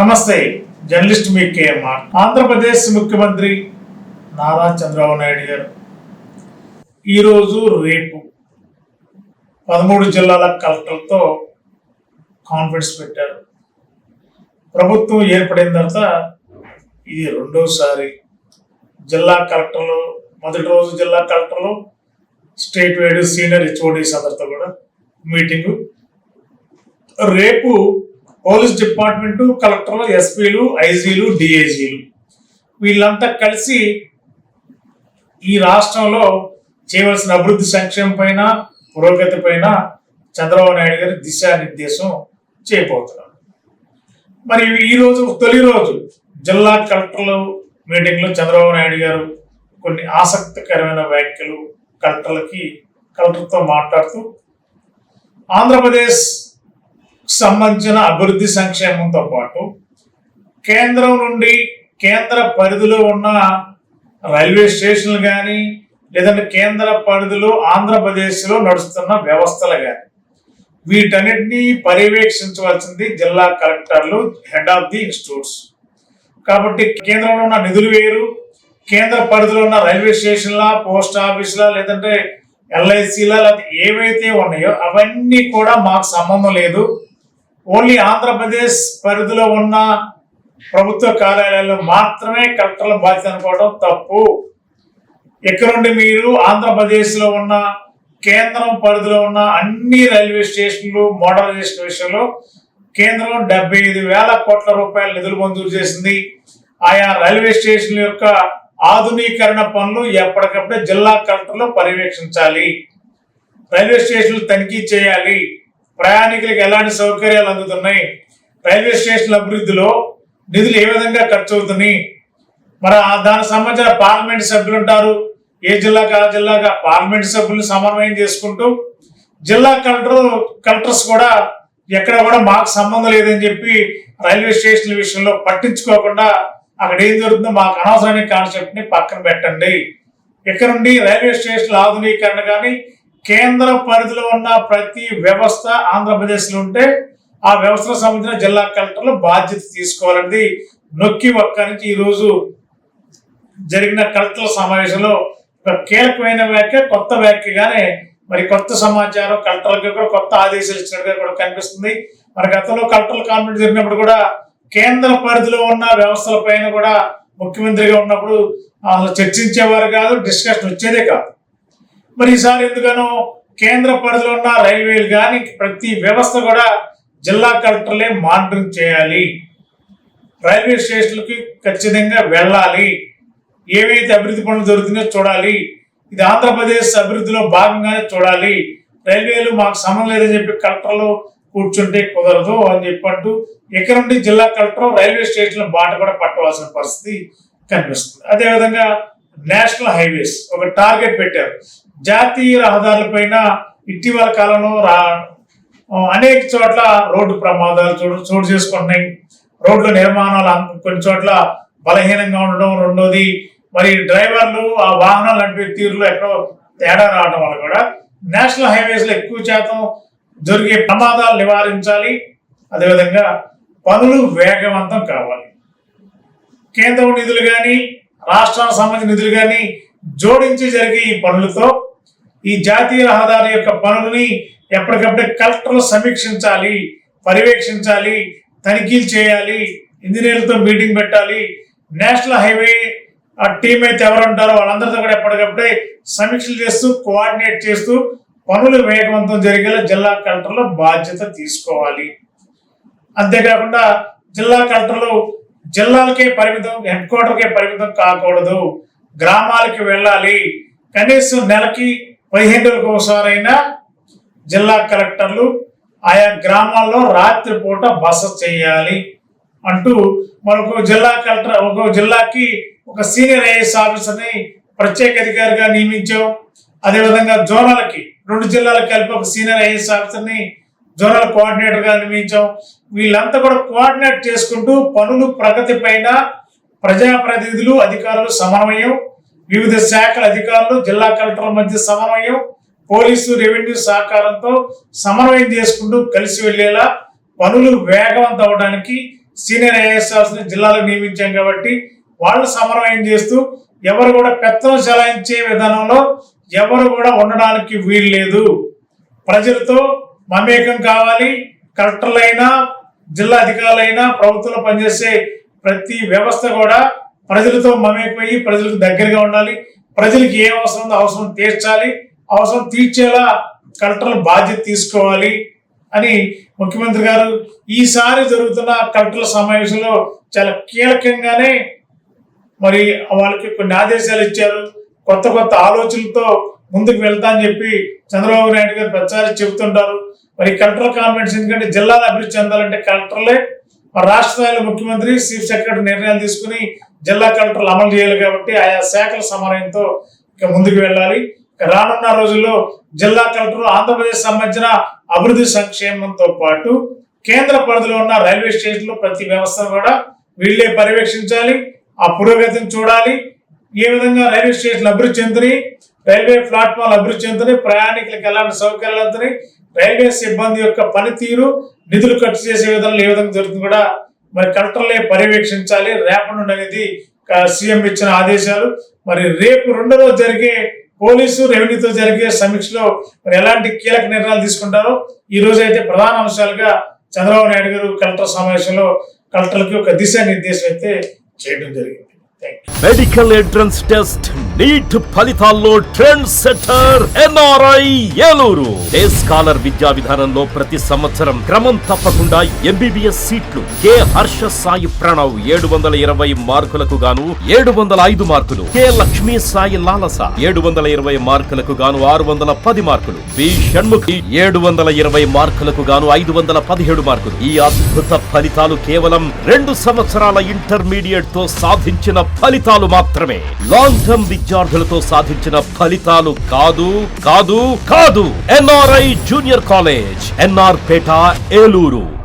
నమస్తే జర్నలిస్ట్ మీ కేఎంఆర్. ఆంధ్రప్రదేశ్ ముఖ్యమంత్రి నారా చంద్రబాబు నాయుడు గారు. ఈరోజు రేపు పదమూడు జిల్లాల కలెక్టర్లతో కాన్ఫరెన్స్ పెట్టారు. ప్రభుత్వం ఏర్పడిన తర్వాత ఇది రెండోసారి జిల్లా కలెక్టర్లు మొదటి రోజు జిల్లా కలెక్టర్లు స్టేట్ వైడ్ సీనియర్ హెచ్ఓడీస్ అందరితో కూడా మీటింగు. రేపు పోలీస్ డిపార్ట్మెంటు కలెక్టర్లు ఎస్పీలు ఐజీలు డిఐజీలు. వీళ్ళంతా కలిసి ఈ రాష్ట్రంలో చేయవలసిన అభివృద్ధి సంక్షేమం పైన పురోగతి పైన చంద్రబాబు నాయుడు గారి దిశానిర్దేశం చేయబోతున్నారు మరి ఈ రోజు తొలి రోజు జిల్లా కలెక్టర్లు మీటింగ్లో చంద్రబాబు నాయుడు గారు కొన్ని ఆసక్తికరమైన వ్యాఖ్యలు కలెక్టర్లకి కలెక్టర్తో మాట్లాడుతూ ఆంధ్రప్రదేశ్ సంబంధించిన అభివృద్ధి సంక్షేమంతో పాటు కేంద్రం నుండి కేంద్ర పరిధిలో ఉన్న రైల్వే స్టేషన్లు కానీ లేదంటే కేంద్ర పరిధిలో ఆంధ్రప్రదేశ్లో నడుస్తున్న వ్యవస్థలు కానీ వీటన్నిటినీ పర్యవేక్షించవలసింది జిల్లా కలెక్టర్లు హెడ్ ఆఫ్ ది ఇన్స్టిట్యూట్స్. కాబట్టి కేంద్రంలో ఉన్న నిధులు వేరు కేంద్ర పరిధిలో ఉన్న రైల్వే స్టేషన్ల పోస్ట్ ఆఫీసుల లేదంటే ఎల్ఐసిల లేకపోతే ఏవైతే ఉన్నాయో అవన్నీ కూడా మాకు సంబంధం లేదు. ఓన్లీ ఆంధ్రప్రదేశ్ పరిధిలో ఉన్న ప్రభుత్వ కార్యాలయాల్లో మాత్రమే కలెక్టర్ల బాధ్యత అనుకోవడం తప్పు. ఇక్కడ నుండి మీరు ఆంధ్రప్రదేశ్లో ఉన్న కేంద్రం పరిధిలో ఉన్న అన్ని రైల్వే స్టేషన్లు మోడలైజేషన్ విషయంలో కేంద్రం డెబ్బై ఐదు వేల కోట్ల రూపాయల నిధులు మంజూరు చేసింది. ఆయా రైల్వే స్టేషన్ల యొక్క ఆధునీకరణ పనులు ఎప్పటికప్పుడే జిల్లా కలెక్టర్లు పర్యవేక్షించాలి. రైల్వే స్టేషన్లు తనిఖీ చేయాలి. ప్రయాణికులకు ఎలాంటి సౌకర్యాలు అందుతున్నాయి? రైల్వే స్టేషన్ల అభివృద్ధిలో నిధులు ఏ విధంగా ఖర్చు అవుతున్నాయి? మరి దానికి సంబంధించిన పార్లమెంట్ సభ్యులు ఉంటారు. ఏ జిల్లాకి ఆ జిల్లాగా పార్లమెంట్ సభ్యులు సమన్వయం చేసుకుంటూ జిల్లా కలెక్టర్ కలెక్టర్స్ కూడా ఎక్కడ కూడా మాకు సంబంధం లేదని చెప్పి రైల్వే స్టేషన్ల విషయంలో పట్టించుకోకుండా అక్కడ ఏం జరుగుతుందో మాకు అనవసరమైన కాన్సెప్ట్ని పక్కన పెట్టండి. ఇక్కడ నుండి రైల్వే స్టేషన్ల ఆధునీకరణ కానీ కేంద్ర పరిధిలో ఉన్న ప్రతి వ్యవస్థ ఆంధ్రప్రదేశ్లో ఉంటే ఆ వ్యవస్థకు సంబంధించిన జిల్లా కలెక్టర్లు బాధ్యత తీసుకోవాలన్నది నొక్కి ఒక్క నుంచి ఈరోజు జరిగిన కలెక్టర్ల సమావేశంలో ఒక కీలకమైన వ్యాఖ్య కొత్త వ్యాఖ్యగానే మరి కొత్త సమాచారం కలెక్టర్లకు కూడా కొత్త ఆదేశాలు ఇచ్చినట్టుగా కూడా కనిపిస్తుంది. మరి గతంలో కలెక్టర్ల కాన్ఫరెన్స్ జరిగినప్పుడు కూడా కేంద్ర పరిధిలో ఉన్న వ్యవస్థలపైన కూడా ముఖ్యమంత్రిగా ఉన్నప్పుడు అసలు చర్చించేవారు కాదు డిస్కషన్ వచ్చేదే కాదు. మరి ఈసారి ఎందుకనో కేంద్ర పరిధిలో ఉన్న రైల్వేలు కానీ ప్రతి వ్యవస్థ కూడా జిల్లా కలెక్టర్లే మానిటరింగ్ చేయాలి. రైల్వే స్టేషన్లకి ఖచ్చితంగా వెళ్ళాలి. ఏవైతే అభివృద్ధి పనులు జరుగుతున్నాయో చూడాలి. ఇది ఆంధ్రప్రదేశ్ అభివృద్ధిలో భాగంగానే చూడాలి. రైల్వేలు మాకు సంబంధం లేదని చెప్పి కలెక్టర్లు కూర్చుంటే కుదరదు అని చెప్పంటూ ఇక్కడ నుండి జిల్లా కలెక్టర్ రైల్వే స్టేషన్ల బాట కూడా పట్టవలసిన పరిస్థితి కనిపిస్తుంది. అదేవిధంగా నేషనల్ హైవేస్ ఒక టార్గెట్ పెట్టారు. జాతీయ రహదారులపైన ఇటీవల కాలంలో రా అనేక చోట్ల రోడ్డు ప్రమాదాలు చోటు చోటు చేసుకుంటున్నాయి. రోడ్ల నిర్మాణాలు కొన్ని చోట్ల బలహీనంగా ఉండడం రెండోది మరి డ్రైవర్లు ఆ వాహనాలు నడిపే తీరులో ఎక్కడో తేడా రావడం వల్ల కూడా నేషనల్ హైవేస్లో ఎక్కువ శాతం జరిగే ప్రమాదాలు నివారించాలి. అదేవిధంగా పనులు వేగవంతం కావాలి. కేంద్రం నిధులు కానీ రాష్ట్రానికి సంబంధించిన నిధులు కానీ జోడించి జరిగే ఈ పనులతో ఈ జాతీయ రహదారి యొక్క పనులని ఎప్పటికప్పుడే కలెక్టర్లు సమీక్షించాలి పర్యవేక్షించాలి తనిఖీలు చేయాలి ఇంజనీర్లతో మీటింగ్ పెట్టాలి. నేషనల్ హైవే ఆ టీం అయితే ఎవరు ఉంటారో వాళ్ళందరితో కూడా ఎప్పటికప్పుడే సమీక్షలు చేస్తూ కోఆర్డినేట్ చేస్తూ పనులు వేగవంతం జరిగేలా జిల్లా కలెక్టర్లు బాధ్యత తీసుకోవాలి. అంతేకాకుండా జిల్లా కలెక్టర్లు జిల్లాలకే పరిమితం హెడ్ క్వార్టర్కే పరిమితం కాకూడదు. గ్రామాలకి వెళ్ళాలి. కనీసం నెలకి పదిహేను రోజులకు ఒకసారైనా జిల్లా కలెక్టర్లు ఆయా గ్రామాల్లో రాత్రిపూట బస చేయాలి అంటూ మరొక జిల్లా కలెక్టర్ ఒక జిల్లాకి ఒక సీనియర్ ఐఏఎస్ ఆఫీసర్ని ప్రత్యేక అధికారిగా నియమించాం. అదేవిధంగా జోనల్కి రెండు జిల్లాలకు కలిపి ఒక సీనియర్ ఐఏఎస్ ఆఫీసర్ని జోనల్ కోఆర్డినేటర్గా నియమించాం. వీళ్ళంతా కూడా కోఆర్డినేట్ చేసుకుంటూ పనులు ప్రగతి పైన ప్రజాప్రతినిధులు అధికారులు సమన్వయం వివిధ శాఖల అధికారులు జిల్లా కలెక్టర్ల మధ్య సమన్వయం పోలీసు రెవెన్యూ సహకారంతో సమన్వయం చేసుకుంటూ కలిసి వెళ్ళేలా పనులు వేగవంతం అవడానికి సీనియర్ ఐఏఎస్ ఆఫీసర్ జిల్లాలో నియమించాం కాబట్టి వాళ్ళు సమన్వయం చేస్తూ ఎవరు కూడా పెత్తనం చెలాయించే విధానంలో ఎవరు కూడా ఉండడానికి వీలు లేదు. ప్రజలతో మమేకం కావాలి. కలెక్టర్లైనా జిల్లా అధికారులైనా ప్రభుత్వంలో పనిచేసే ప్రతి వ్యవస్థ కూడా ప్రజలతో మమేకమయ్యి ప్రజలకు దగ్గరగా ఉండాలి. ప్రజలకు ఏ అవసరం ఉందో అవసరం తీర్చాలి. అవసరం తీర్చేలా కలెక్టర్లు బాధ్యత తీసుకోవాలి అని ముఖ్యమంత్రి గారు ఈసారి జరుగుతున్న కలెక్టర్ల సమావేశంలో చాలా కీలకంగానే మరి వాళ్ళకి కొన్ని ఆదేశాలు ఇచ్చారు. కొత్త కొత్త ఆలోచనలతో ముందుకు వెళ్తా అని చెప్పి చంద్రబాబు నాయుడు గారు ప్రచారం చెబుతుంటారు. మరి కలెక్టర్ కాన్ఫరెన్స్ ఎందుకంటే జిల్లాలు అభివృద్ధి చెందాలంటే కలెక్టర్లే రాష్ట్ర స్థాయిలో ముఖ్యమంత్రి చీఫ్ సెక్రటరీ నిర్ణయాలు తీసుకుని జిల్లా కలెక్టర్లు అమలు చేయాలి కాబట్టి ఆయా శాఖల సమన్వయంతో ఇక ముందుకు వెళ్ళాలి. రానున్న రోజుల్లో జిల్లా కలెక్టర్ ఆంధ్రప్రదేశ్ సంబంధించిన అభివృద్ధి సంక్షేమంతో పాటు కేంద్ర పరిధిలో ఉన్న రైల్వే స్టేషన్లో ప్రతి వ్యవస్థను కూడా వీళ్ళే పర్యవేక్షించాలి. ఆ పురోగతిని చూడాలి. ఏ విధంగా రైల్వే స్టేషన్ అభివృద్ధి చెందినాయి రైల్వే ప్లాట్ఫామ్ అభివృద్ధి చెందుతున్నాయి ప్రయాణికులకు ఎలాంటి సౌకర్యాలు అందుతాయి రైల్వే సిబ్బంది యొక్క పనితీరు నిధులు ఖర్చు చేసే విధానంలో ఏ విధంగా జరుగుతుంది కూడా మరి కలెక్టర్లే పర్యవేక్షించాలి. రేపటి నుండి అనేది సీఎం ఇచ్చిన ఆదేశాలు. మరి రేపు రెండో రోజు జరిగే పోలీసు రెవెన్యూతో జరిగే సమీక్షలో మరి ఎలాంటి కీలక నిర్ణయాలు తీసుకుంటారో ఈ రోజు అయితే ప్రధాన అంశాలుగా చంద్రబాబు నాయుడు గారు కలెక్టర్ సమావేశంలో కలెక్టర్లకి ఒక దిశానిర్దేశం అయితే చేయడం జరిగింది. మెడికల్ ఎంట్రన్స్ టెస్ట్ నీట్ ఫలితాల్లో trend setter NRI Eluru. Day scholar విద్యా విధానంలో ప్రతి సంవత్సరం క్రమం తప్పకుండా ఎంబీబీఎస్ సీట్లు. కె హర్ష సాయి ప్రణవ్ ఏడు వందల ఇరవై మార్కులకు గాను ఏడు వందల ఐదు మార్కులు. కె లక్ష్మీ సాయి లాలస ఏడు వందల ఇరవై మార్కులకు గాను ఆరు వందల పది మార్కులు. బి షణ్ముఖి ఏడు వందల ఇరవై మార్కులకు గాను ఐదు వందల పదిహేడు మార్కులు. ఈ అద్భుత ఫలితాలు కేవలం రెండు సంవత్సరాల ఇంటర్మీడియట్తో సాధించిన ఫలితాలు మాత్రమే. లాంగ్ టర్మ్ విద్యార్థులతో సాధించిన ఫలితాలు కాదు కాదు కాదు. NRI junior college NR Peta Eluru.